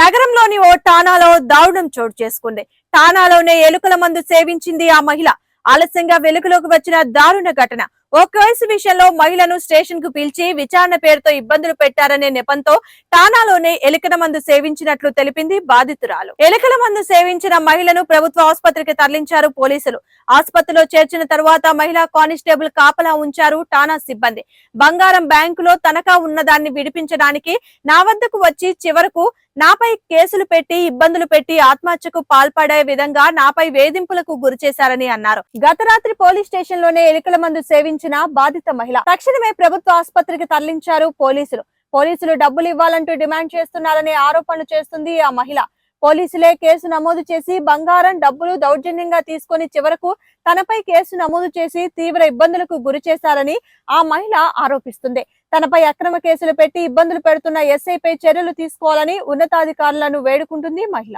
నగరంలోని ఓ ఠానాలో దారుణం చోటు చేసుకుంది. ఠానాలోనే ఎలుకల మందు సేవించింది ఆ మహిళ. ఆలస్యంగా వెలుగులోకి వచ్చిన దారుణ ఘటన. ఓ కేసు విషయంలో మహిళను స్టేషన్కు పిలిచి విచారణ పేరుతో ఇబ్బందులు పెట్టారనే నెపంతో ఠాణాలోనే ఎలుకల మందు సేవించినట్లు తెలిపింది బాధితురాలు. ఎలుకల మందు సేవించిన మహిళను ప్రభుత్వ ఆసుపత్రికి తరలించారు పోలీసులు. ఆసుపత్రిలో చేర్చిన తరువాత మహిళా కానిస్టేబుల్ కాపలా ఉంచారు టానా సిబ్బంది. బంగారం బ్యాంకులో తనఖా ఉన్నదాన్ని విడిపించడానికి నా వద్దకు వచ్చి చివరకు నాపై కేసులు పెట్టి ఇబ్బందులు పెట్టి ఆత్మహత్యకు పాల్పడే విధంగా నాపై వేధింపులకు గురి చేశారని అన్నారు. గత రాత్రి పోలీస్ స్టేషన్లోనే ఎలుకల మందు సేవించిన బాధిత మహిళ. తక్షణమే ప్రభుత్వ ఆసుపత్రికి తరలించారు పోలీసులు. పోలీసులు డబ్బులు ఇవ్వాలంటూ డిమాండ్ చేస్తున్నారనే ఆరోపణలు చేస్తుంది ఆ మహిళ. పోలీసులే కేసు నమోదు చేసి బంగారం డబ్బులు దౌర్జన్యంగా తీసుకొని చివరకు తనపై కేసు నమోదు చేసి తీవ్ర ఇబ్బందులకు గురి చేశారని ఆ మహిళ ఆరోపిస్తుంది. తనపై అక్రమ కేసులు పెట్టి ఇబ్బందులు పెడుతున్న ఎస్ఐపై చర్యలు తీసుకోవాలని ఉన్నతాధికారులను వేడుకుంటుంది మహిళ.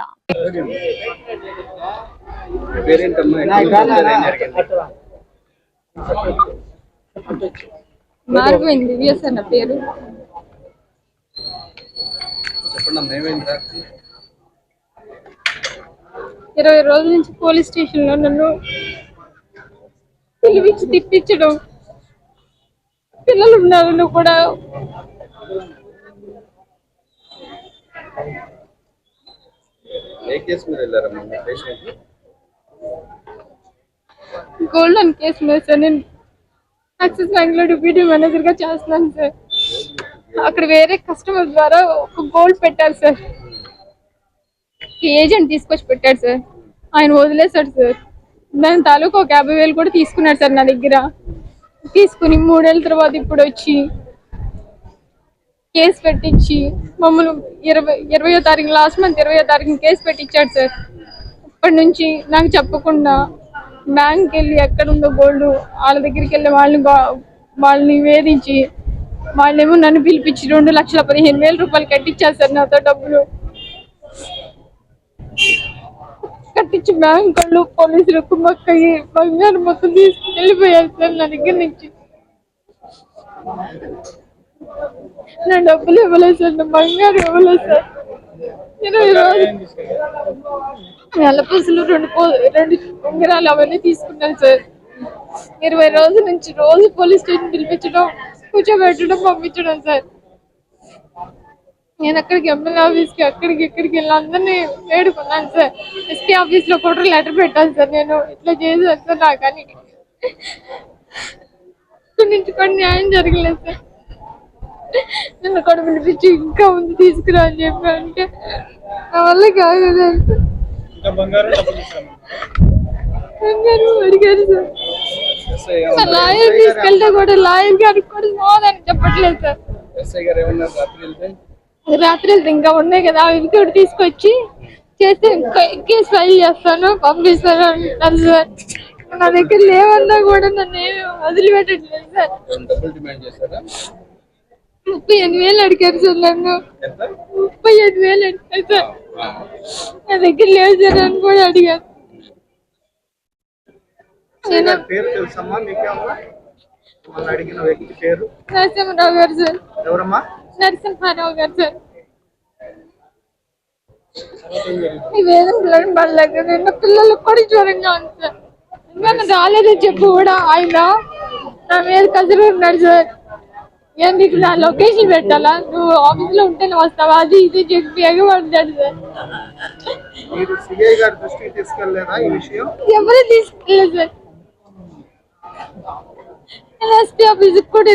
పేరేంటమ్మా? పేరు. ఇరవై రోజుల నుంచి పోలీస్ స్టేషన్లో నన్ను పిలిపించి తిప్పించడం పిల్లలు ఉన్నారని కూడా ఏ కేసు మీద కేసు సార్ నేను. యాక్సిస్ బ్యాంక్లో డిప్యూటీ మేనేజర్గా చేస్తున్నాను సార్. అక్కడ వేరే కస్టమర్ ద్వారా ఒక గోల్డ్ పెట్టారు సార్. ఏజెంట్ తీసుకొచ్చి పెట్టాడు సార్. ఆయన వదిలేశాడు సార్. దాని తాలూకు ఒక యాభై వేలు కూడా తీసుకున్నాడు సార్ నా దగ్గర. తీసుకుని మూడేళ్ళ తర్వాత ఇప్పుడు వచ్చి కేసు పెట్టించి మమ్మల్ని ఇరవై ఇరవయో తారీఖు లాస్ట్ మంత్ ఇరవయో తారీఖు కేసు పెట్టించాడు సార్. అప్పటి నుంచి నాకు చెప్పకుండా బ్యాంక్కి వెళ్ళి ఎక్కడుందో గోల్డ్ వాళ్ళ దగ్గరికి వెళ్ళి వాళ్ళని వాళ్ళని వేధించి వాళ్ళేమో నన్ను పిలిపించి రెండు లక్షల పదిహేను వేల రూపాయలు కట్టించారు సార్ నాతో డబ్బులు. కట్టించి బ్యాంక్ వాళ్ళు పోలీసులు కుమ్మక్కయ్యి బంగారం మొత్తం తీసుకుని వెళ్ళిపోయారు సార్ నా దగ్గర నుంచి. నా డబ్బులు ఇవ్వలేదు సార్ నా బంగారం ఇవ్వలేదు సార్. ఇరవై రోజులు నెల పూసలు రెండు రెండు ఉంగరాలు అవన్నీ తీసుకున్నాను సార్. ఇరవై రోజుల నుంచి రోజు పోలీస్ స్టేషన్ పిలిపించడం కూర్చోబెట్టడం పంపించడం సార్. నేను అక్కడికి ఎమ్మెల్యే ఆఫీస్కి అక్కడికి ఇక్కడికి వెళ్ళి అందరినీ వేడుకున్నాను సార్. ఎస్పీ ఆఫీస్లో కూడా లెటర్ పెట్టాను సార్. నేను ఇట్లా చేశాను సార్ నాకు అని. ఇక్కడి నుంచి కూడా న్యాయం జరగలేదు సార్. నన్ను కూడా పిలిపించి ఇంకా ముందు తీసుకురా అని చెప్పి అంటే నా వల్ల కాదు బంగారం అడిగారు సార్. లాయర్ తీసుకెళ్తే కూడా లాయర్ గారికి కూడా సమాధానం చెప్పట్లేదు సార్. రాత్రి ఇంకా ఉన్నాయి కదా అవి కూడా తీసుకొచ్చి చేస్తే ఇంకా కేసు ఫైల్ చేస్తాను పంపిస్తాను అంటున్నారు సార్. నా దగ్గర లేవన్నా కూడా నన్ను ఏమి వదిలిపెట్టట్లేదు సార్ ఏమైనా డబ్బులు డిమాండ్ చేశారా ముప్పై ఎనిమిది వేలు అడిగారు సార్ నన్ను. ముప్పై ఐదు వేలు అడిగారు సార్. నా దగ్గర లేదు సార్ అని కూడా అడిగారు. పేరు తెలుసమ్మా మీకేమన్నా మన అడిగిన వ్యక్తి పేరు? నరసింహరావు గారు సార్. ఎవరమ్మా? నరసింహారావు గారు సార్. ఈ వేదం పిల్లలు పడలేక నిన్న పిల్లలకు కూడా జ్వరంగా ఉంది సార్. ఇంకా రాలేదని చెప్పు కూడా ఆయన. నా మీద కసరు ఉన్నాడు సార్. ఏం నీకు నా లొకేషన్ పెట్టాలా? నువ్వు ఆఫీస్లో ఉంటేనే వస్తావా? అది ఇది చెప్పి ఎగబడ్డాడు సార్. మీరు సిఐ గారి దృష్టికి తీసుకెళ్ళేదా ఈ విషయం? ఎవరు తీసుకెళ్ళలేదు సార్. ఎస్పీ కూడా